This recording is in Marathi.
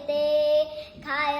येते. खाय